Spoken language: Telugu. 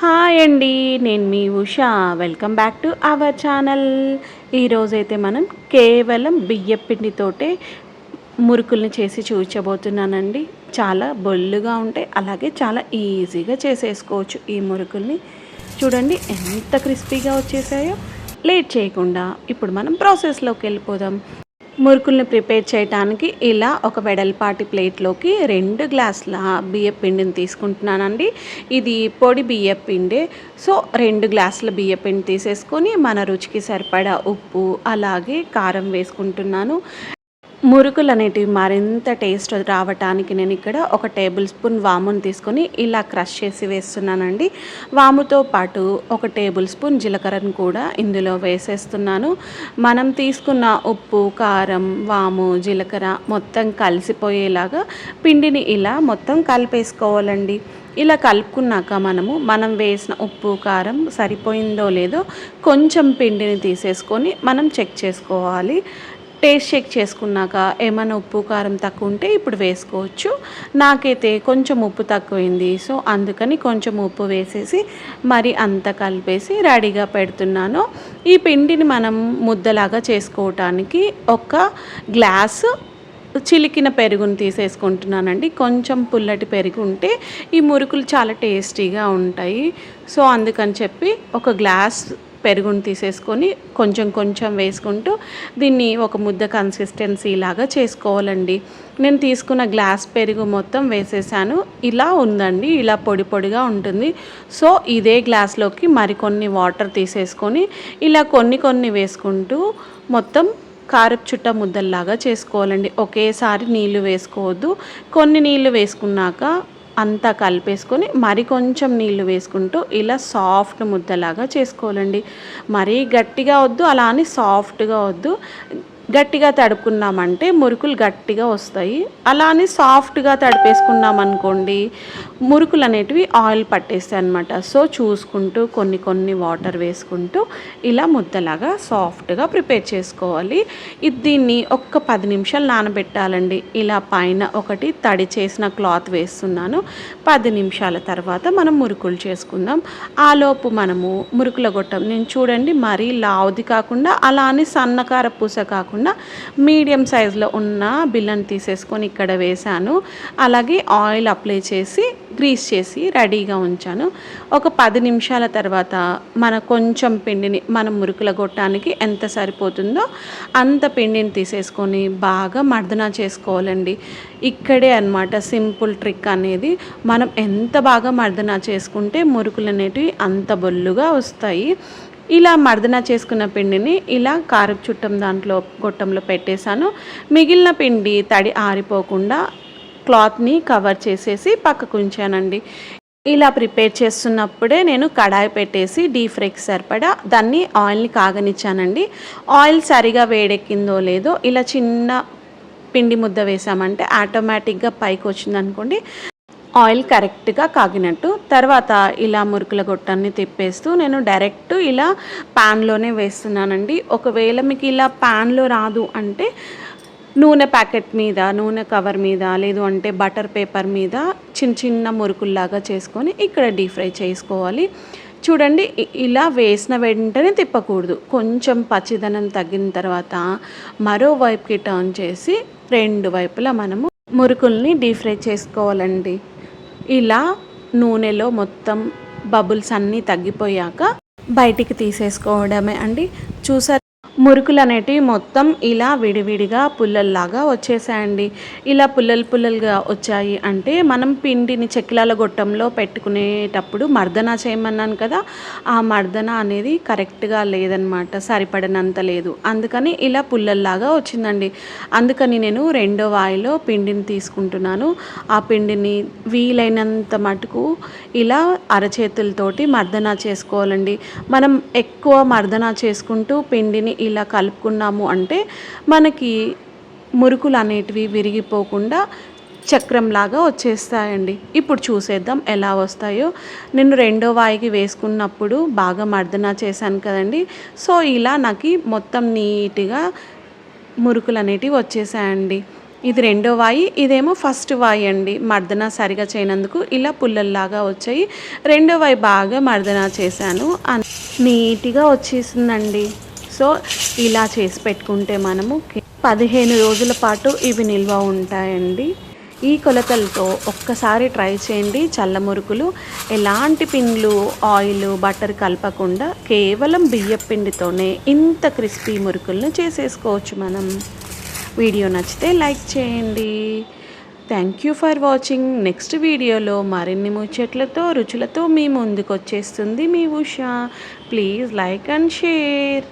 హాయ్ అండి నేను మీ Usha. Welcome back to our channel. ఈరోజైతే మనం కేవలం బియ్యం పిండితోటే మురుకుల్ని చేసి చూపించబోతున్నానండి చాలా బొల్లుగా ఉంటాయి అలాగే చాలా ఈజీగా చేసేసుకోవచ్చు ఈ మురుకుల్ని. చూడండి ఎంత క్రిస్పీగా వచ్చేసాయో. లేట్ చేయకుండా ఇప్పుడు మనం ప్రాసెస్లోకి వెళ్ళిపోదాం. మురుకుల్ని ప్రిపేర్ చేయడానికి ఇలా ఒక వెడల్పాటి ప్లేట్లోకి రెండు గ్లాసుల బియ్య పిండిని తీసుకుంటున్నానండి. ఇది పొడి బియ్య పిండి. సో రెండు గ్లాసుల బియ్య పిండి తీసేసుకొని మన రుచికి సరిపడా ఉప్పు అలాగే కారం వేసుకుంటున్నాను. మురుకులు అనేటివి మరింత టేస్ట్ రావటానికి నేను ఇక్కడ ఒక టేబుల్ స్పూన్ వామును తీసుకొని ఇలా క్రష్ చేసి వేస్తున్నానండి. వాముతో పాటు ఒక టేబుల్ స్పూన్ జీలకర్రను కూడా ఇందులో వేసేస్తున్నాను. మనం తీసుకున్న ఉప్పు కారం వాము జీలకర్ర మొత్తం కలిసిపోయేలాగా పిండిని ఇలా మొత్తం కలిపేసుకోవాలండి. ఇలా కలుపుకున్నాక మనము మనం వేసిన ఉప్పు కారం సరిపోయిందో లేదో కొంచెం పిండిని తీసేసుకొని మనం చెక్ చేసుకోవాలి. టేస్ట్ చెక్ చేసుకున్నాక ఏమైనా ఉప్పు కారం తక్కువ ఉంటే ఇప్పుడు వేసుకోవచ్చు. నాకైతే కొంచెం ఉప్పు తక్కువైంది సో అందుకని కొంచెం ఉప్పు వేసేసి మరి అంత కలిపేసి రెడీగా పెడుతున్నాను. ఈ పిండిని మనం ముద్దలాగా చేసుకోవటానికి ఒక గ్లాసు చిలికిన పెరుగును తీసేసుకుంటున్నానండి. కొంచెం పుల్లటి పెరుగు ఉంటే ఈ మురుకులు చాలా టేస్టీగా ఉంటాయి. సో అందుకని చెప్పి ఒక గ్లాస్ పెరుగుని తీసేసుకొని కొంచెం కొంచెం వేసుకుంటూ దీన్ని ఒక ముద్ద కన్సిస్టెన్సీ లాగా చేసుకోవాలండి. నేను తీసుకున్న గ్లాస్ పెరుగు మొత్తం వేసేసాను. ఇలా ఉందండి ఇలా పొడి పొడిగా ఉంటుంది. సో ఇదే గ్లాస్లోకి మరికొన్ని వాటర్ తీసేసుకొని ఇలా కొన్ని కొన్ని వేసుకుంటూ మొత్తం కారపు చుట్ట ముద్దల్లాగా చేసుకోవాలండి. ఒకేసారి నీళ్ళు వేసుకోవద్దు. కొన్ని నీళ్ళు వేసుకున్నాక అంతా కలిపేసుకొని మరి కొంచెం నీళ్ళు వేసుకుంటూ ఇలా సాఫ్ట్ ముద్దలాగా చేసుకోవాలండి. మరీ గట్టిగా వద్దు అలా అని సాఫ్ట్గా వద్దు. గట్టిగా తడుపుకున్నామంటే మురుకులు గట్టిగా వస్తాయి. అలానే సాఫ్ట్గా తడిపేసుకున్నాం అనుకోండి మురుకులు అనేటివి ఆయిల్ పట్టేస్తాయి అనమాట సో చూసుకుంటూ కొన్ని కొన్ని వాటర్ వేసుకుంటూ ఇలా ముద్దలాగా సాఫ్ట్గా ప్రిపేర్ చేసుకోవాలి. ఇది దీన్ని ఒక్క పది నిమిషాలు నానబెట్టాలండి. ఇలా పైన ఒకటి తడి చేసిన క్లాత్ వేస్తున్నాను. పది నిమిషాల తర్వాత మనం మురుకులు చేసుకుందాం. ఆలోపు మనము మురుకుల గొట్టం నేను చూడండి మరీ లావుది కాకుండా అలానే సన్నకార పూస కాకుండా కాకుండా మీడియం సైజులో ఉన్న బిల్లని తీసేసుకొని ఇక్కడ వేశాను. అలాగే ఆయిల్ అప్లై చేసి గ్రీస్ చేసి రెడీగా ఉంచాను. ఒక పది నిమిషాల తర్వాత మన కొంచెం పిండిని మనం మురుకుల గొట్టానికి ఎంత సరిపోతుందో అంత పిండిని తీసేసుకొని బాగా మర్దన చేసుకోవాలండి. ఇక్కడే అనమాట సింపుల్ ట్రిక్ అనేది. మనం ఎంత బాగా మర్దన చేసుకుంటే మురుకులు అనేటివి అంత బొల్లుగా వస్తాయి. ఇలా మర్దన చేసుకున్న పిండిని ఇలా కారపు చుట్టం దాంట్లో గొట్టంలో పెట్టేశాను. మిగిలిన పిండి తడి ఆరిపోకుండా క్లాత్ని కవర్ చేసేసి పక్కకు ఉంచానండి. ఇలా ప్రిపేర్ చేస్తున్నప్పుడే నేను కడాయి పెట్టేసి డీప్ ఫ్రైకి సరిపడా దాన్ని ఆయిల్ని కాగనిచ్చానండి. ఆయిల్ సరిగా వేడెక్కిందో లేదో ఇలా చిన్న పిండి ముద్ద వేసామంటే ఆటోమేటిక్గా పైకి వచ్చింది అనుకోండి ఆయిల్ కరెక్ట్గా కాగినట్టు తర్వాత ఇలా మురుకుల గొట్టాన్ని తిప్పేస్తూ నేను డైరెక్ట్ ఇలా ప్యాన్లోనే వేస్తున్నానండి. ఒకవేళ మీకు ఇలా ప్యాన్లో రాదు అంటే నూనె ప్యాకెట్ మీద నూనె కవర్ మీద లేదు అంటే బటర్ పేపర్ మీద చిన్న చిన్న మురుకుల్లాగా చేసుకొని ఇక్కడ డీప్ ఫ్రై చేసుకోవాలి. చూడండి ఇలా వేసిన వెంటనే తిప్పకూడదు. కొంచెం పచ్చిదనం తగ్గిన తర్వాత మరోవైపుకి టర్న్ చేసి రెండు వైపులా మనము మురుకుల్ని డీప్ ఫ్రై చేసుకోవాలండి. ఇలా నూనెలో మొత్తం బబుల్స్ అన్నీ తగ్గిపోయాక బయటికి తీసేసుకోవడమే అండి. చూసారు మురుకులు అనేటివి మొత్తం ఇలా విడివిడిగా పుల్లల్లాగా వచ్చేసాయండి. ఇలా పుల్లలు పుల్లలుగా వచ్చాయి అంటే మనం పిండిని చెక్కిలాల గొట్టంలో పెట్టుకునేటప్పుడు మర్దన చేయమన్నాను కదా ఆ మర్దన అనేది కరెక్ట్గా లేదనమాట సరిపడనంత లేదు. అందుకని ఇలా పుల్లల్లాగా వచ్చిందండి. అందుకని నేను రెండో వాయిలో పిండిని తీసుకుంటున్నాను. ఆ పిండిని వీలైనంత మటుకు ఇలా అరచేతులతోటి మర్దన చేసుకోవాలండి. మనం ఎక్కువ మర్దన చేసుకుంటూ పిండిని ఇలా కలుపుకున్నాము అంటే మనకి మురుకులు అనేటివి విరిగిపోకుండా చక్రంలాగా వచ్చేస్తాయండి. ఇప్పుడు చూసేద్దాం ఎలా వస్తాయో. నేను రెండో వాయికి వేసుకున్నప్పుడు బాగా మర్దన చేశాను కదండి. సో ఇలా నాకు మొత్తం నీట్గా మురుకులు అనేటివి వచ్చేసాయండి. ఇది రెండో వాయి ఇదేమో ఫస్ట్ వాయి అండి. మర్దన సరిగా చేయనందుకు ఇలా పుల్లల్లాగా వచ్చాయి. రెండో వాయి బాగా మర్దన చేశాను. నీట్గా వచ్చేసిందండి. సో ఇలా చేసి పెట్టుకుంటే మనము పదిహేను రోజుల పాటు ఇవి నిల్వ ఉంటాయండి. ఈ కొలతలతో ఒక్కసారి ట్రై చేయండి. చల్ల మురుకులు ఎలాంటి పిండ్లు ఆయిల్ బటర్ కలపకుండా కేవలం బియ్య పిండితోనే ఇంత క్రిస్పీ మురుకులను చేసేసుకోవచ్చు మనం. వీడియో నచ్చితే లైక్ చేయండి. Thank you for watching. Next వీడియోలో మరిన్ని ముచ్చట్లతో రుచులతో మీ ముందుకు వచ్చేస్తుంది మీ Usha. Please like and share.